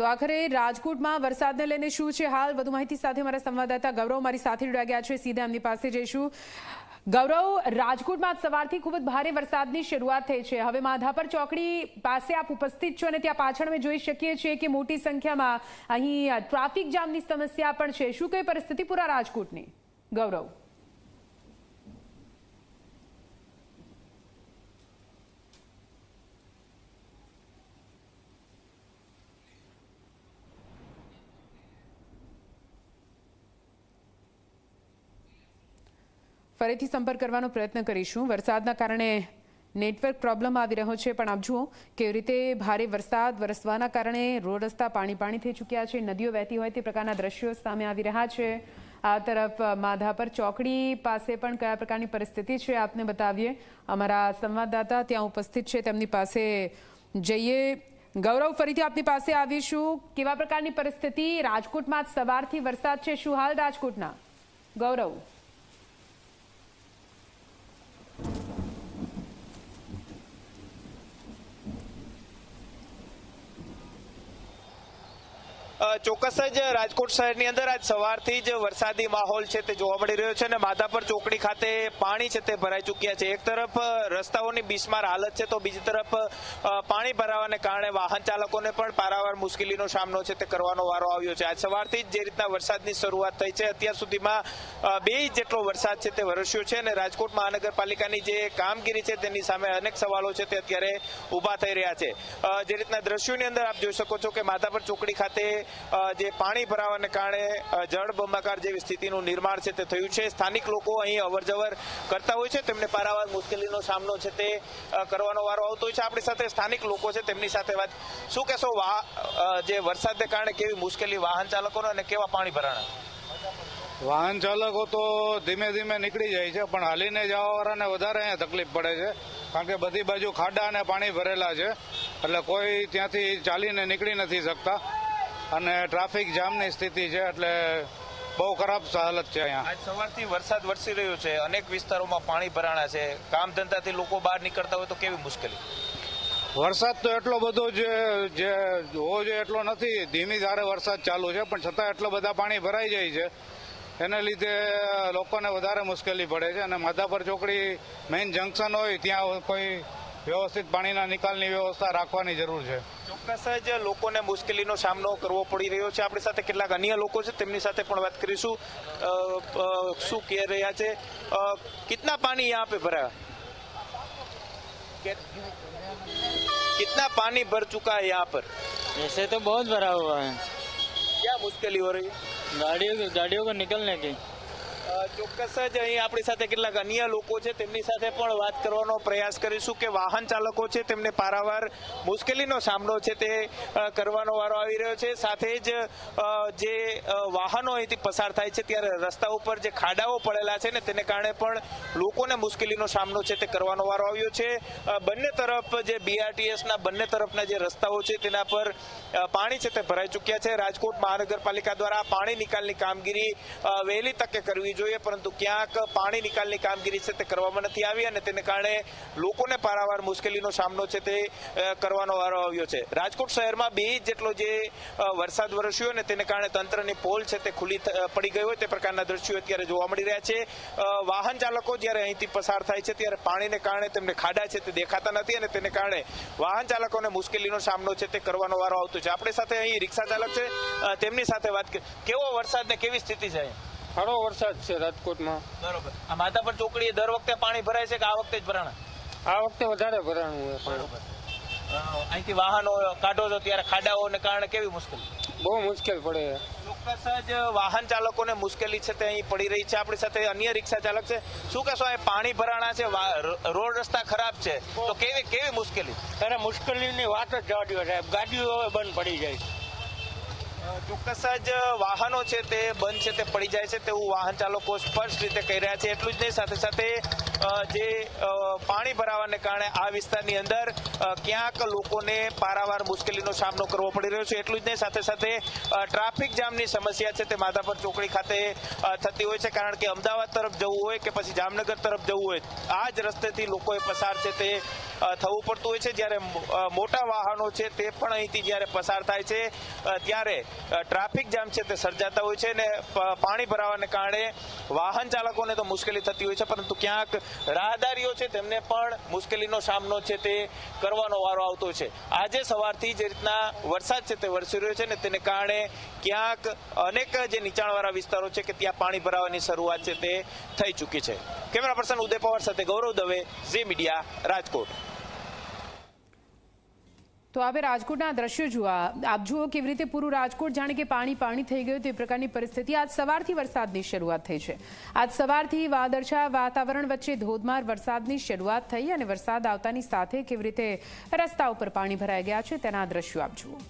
તો આખરે રાજકોટમાં વરસાદને લઈને શું છે હાલ? વધુ માહિતી સાથે મારા સંવાદદાતા ગૌરવ મારી સાથે જોડાયા છે. સીધા એમની પાસે જઈશું. ગૌરવ, રાજકોટમાં સવારથી ખૂબ જ ભારે વરસાદની શરૂઆત થઈ છે. હવે માધાપર ચોકડી પાસે આપ ઉપસ્થિત છો અને ત્યાં પાછળ અમે જોઈ શકીએ છીએ કે મોટી સંખ્યામાં અહીં ટ્રાફિક જામની સમસ્યા પણ છે. શું કઈ પરિસ્થિતિ? પૂરા રાજકોટની. ગૌરવ. ફરીથી સંપર્ક કરવાનો પ્રયત્ન કરીશું. વરસાદના કારણે નેટવર્ક પ્રોબ્લેમ આવી રહ્યો છે, પણ આપ જુઓ કેવી રીતે ભારે વરસાદ વરસવાના કારણે રોડ રસ્તા પાણી પાણી થઈ ચૂક્યા છે, નદીઓ વહેતી હોય તે પ્રકારના દ્રશ્યો સામે આવી રહ્યા છે. આ તરફ માધાપર ચોકડી પાસે પણ કયા પ્રકારની પરિસ્થિતિ છે, આપને બતાવીએ. અમારા સંવાદદાતા ત્યાં ઉપસ્થિત છે, તેમની પાસે જઈએ. ગૌરવ, ફરીથી આપની પાસે આવીશું. કેવા પ્રકારની પરિસ્થિતિ? રાજકોટમાં સવારથી વરસાદ છે. શું હાલ રાજકોટના? ગૌરવ. ચોક્કસ જ રાજકોટ શહેરની અંદર આજ સવારથી જ વરસાદી માહોલ છે તે જોવા મળી રહ્યો છે અને માધાપર ચોકડી ખાતે પાણી છે તે ભરાઈ ચૂક્યા છે. એક તરફ રસ્તાઓની બિસ્માર હાલત છે તો બીજી તરફ પાણી ભરાવાને કારણે વાહન ચાલકોને પણ પારાવાર મુશ્કેલીનો સામનો છે તે કરવાનો વારો આવ્યો છે. આજ સવારથી જ જે રીતના વરસાદની શરૂઆત થઈ છે, અત્યાર સુધીમાં બે ઇંચ જેટલો વરસાદ છે તે વરસ્યો છે અને રાજકોટ મહાનગરપાલિકાની જે કામગીરી છે તેની સામે અનેક સવાલો છે તે અત્યારે ઊભા થઈ રહ્યા છે. જે રીતના દ્રશ્યોની અંદર આપ જોઈ શકો છો કે માધાપર ચોકડી ખાતે જે પાણી ભરાવાને કારણે જળ જળબંબાકાર જેવી સ્થિતિનું નિર્માણ છે તે થયું છે. સ્થાનિક લોકો અહીં અવરજવર કરતા હોય છે. તેમને પારાવાર મુશ્કેલીનો સામનો છે તે કરવાનો વારો આવતો હોય છે. આપણી સાથે સ્થાનિક લોકો છે. તેમની સાથે વાત, શું કહેશો? જે વરસાદને કારણે કેવી મુશ્કેલી વાહન ચાલકોને અને કેવા પાણી ભરાણા? વાહન ચાલકો તો ધીમે ધીમે નીકળી જાય છે, પણ હાલીને જવાવાળાને વધારે અહીંયા તકલીફ પડે છે, કારણ કે બધી બાજુ ખાડા અને પાણી ભરેલા છે, એટલે કોઈ ત્યાંથી ચાલીને નીકળી નથી શકતા. અને ટ્રાફિક જામની સ્થિતિ છે એટલે બહુ ખરાબ હાલત છે અહીંયા. આજ સવારથી વરસાદ વરસી રહ્યો છે. અનેક વિસ્તારોમાં પાણી ભરાણા છે. કામ ધંધાથી લોકો બહાર નીકળતા હોય તો કેવી મુશ્કેલી? વરસાદ તો એટલો બધો જે જે હોવો જોઈએ એટલો નથી. ધીમી ધારે વરસાદ ચાલુ છે પણ છતાં એટલો બધા પાણી ભરાઈ જાય છે. એને લીધે લોકોને વધારે મુશ્કેલી પડે છે. અને માધાપર ચોકડી મેઇન જંકશન હોય ત્યાં કોઈ વ્યવસ્થિત પાણીના નિકાલની વ્યવસ્થા રાખવાની જરૂર છે. ચોક્કસ જ લોકોને મુશ્કેલીનો સામનો કરવો પડી રહ્યો છે આપણી સાથે કેટલાક અન્ય લોકો છે તેમની સાથે પણ વાત કરીશું અ, અ, શું કહી રહ્યા છે અ, કિતના પાણી यहाँ पे भरा है? कि- कितना पानी भर चुका है यहाँ पर ऐसे तो बहुत भरा हुआ है क्या मुश्केली हो रही है गाड़ियों गाड़ियों को निकलने की અ, ચોક્કસ જ અહીં આપણી સાથે કેટલાક અન્ય લોકો છે, તેમની સાથે પણ વાત કરવાનો પ્રયાસ કરીશું કે વાહન ચાલકો છે, તેમને પારાવાર મુશ્કેલીનો સામનો છે તે કરવાનો વારો આવી રહ્યો છે. સાથે જ જે વાહનો અહીંથી પસાર થાય છે, ત્યારે રસ્તા ઉપર જે ખાડાઓ પડેલા છે ને તેને કારણે પણ લોકોને મુશ્કેલીનો સામનો છે તે કરવાનો વારો આવ્યો છે. બંને તરફ જે બીઆરટીએસના બંને તરફના જે રસ્તાઓ છે તેના પર પાણી છે તે ભરાઈ ચૂક્યા છે. રાજકોટ મહાનગરપાલિકા દ્વારા પાણી નિકાલની કામગીરી વહેલી તકે કરવી જોઈએ. પરંતુ ક્યાંક પાણી નિકાલની કામગીરી છે તે કરવામાં નથી આવી અને તેને કારણે લોકોને પારાવાર મુશ્કેલીનો સામનો છે તે કરવાનો વારો આવ્યો છે. રાજકોટ શહેરમાં બે જેટલો જે વરસાદ વરસ્યો અને તેને કારણે તંત્રની પોલ છે તે ખુલ્લી પડી ગઈ હોય તે પ્રકારના દ્રશ્યો અત્યારે જોવા મળી રહ્યા છે. વાહન ચાલકો જ્યારે અહીંથી પસાર થાય છે ત્યારે પાણીને કારણે તેમને ખાડા છે તે દેખાતા નથી અને તેને કારણે વાહન ચાલકોને મુશ્કેલીનો સામનો છે તે કરવાનો વારો આવતો છે. આપણી સાથે અહીં રિક્ષા ચાલક છે. તેમની સાથે વાત કેવો વરસાદ ને કેવી સ્થિતિ છે? સારો વરસાદ છે રાજકોટમાં. બરોબર. આ માધાપર ચોકડીએ દર વખતે પાણી ભરાય છે કે આ વખતે જ ભરાણા? આ વખતે વધારે ભરાણું હોય પાણી. અહીંથી વાહનો કાઢો છો ત્યારે ખાડાઓને કારણે કેવી મુશ્કેલી? બહુ મુશ્કેલ પડે. ચોક્કસ જ વાહન ચાલકોને મુશ્કેલી છે તે અહીં પડી રહી છે. આપણી સાથે અન્ય રિક્ષા ચાલક છે. શું કહેશો અહીં પાણી ભરાણા છે? રોડ રસ્તા ખરાબ છે. તો કેવી કેવી મુશ્કેલી? ત્યારે મુશ્કેલીની વાત જ જવા દો સાહેબ. ગાડીઓ હવે બંધ પડી જાય અ, ચોક્કસ જ વાહનો છે તે બંધ છે તે પડી જાય છે તેવું વાહન ચાલકો સ્પષ્ટ રીતે કહી રહ્યા છે. એટલું જ નહીં, સાથે સાથે જે પાણી ભરાવાને કારણે આ વિસ્તારની અંદર ક્યાંક લોકોને પારાવાર મુશ્કેલીનો સામનો કરવો પડી રહ્યો છે. એટલું જ નહીં, સાથે સાથે ટ્રાફિક જામની સમસ્યા છે તે માધાપર ચોકડી ખાતે થતી હોય છે. કારણ કે અમદાવાદ તરફ જવું હોય કે પછી જામનગર તરફ જવું હોય, આ જ રસ્તેથી લોકોએ પસાર છે તે થવું પડતું હોય છે. જ્યારે મોટા વાહનો છે તે પણ અહીંથી જ્યારે પસાર થાય છે ત્યારે ટ્રાફિક જામ છે તે સર્જાતા હોય છે અને પાણી ભરાવાને કારણે વાહન ચાલકોને તો મુશ્કેલી થતી હોય છે, પરંતુ ક્યાંક રાહદારીઓ છે, તેમને પણ મુશ્કેલીનો સામનો છે તે કરવાનો વારો આવતો છે. આજે સવારથી જે રીતના વરસાદ છે તે વરસી રહ્યો છે ને તેને કારણે ક્યાંક અનેક જે નીચાણવાળા વિસ્તારો છે કે ત્યાં પાણી ભરાવાની શરૂઆત છે તે થઈ ચૂકી છે. કેમેરા પર્સન ઉદય પવાર સાથે ગૌરવ દવે, ઝી મીડિયા રાજકોટ. તો આપણે રાજકોટના દ્રશ્યો જોવા આપ જુઓ કેવી રીતે પૂરું રાજકોટ જાણે કે પાણી પાણી થઈ ગયું તે પ્રકારની પરિસ્થિતિ. આજ સવારથી વરસાદની શરૂઆત થઈ છે. આજ સવારથી વાદળછા વાતાવરણ વચ્ચે ધોધમાર વરસાદની શરૂઆત થઈ અને વરસાદ આવતાની સાથે કેવી રીતે રસ્તા ઉપર પાણી ભરાઈ ગયા છે તેના દ્રશ્યો આપ જુઓ.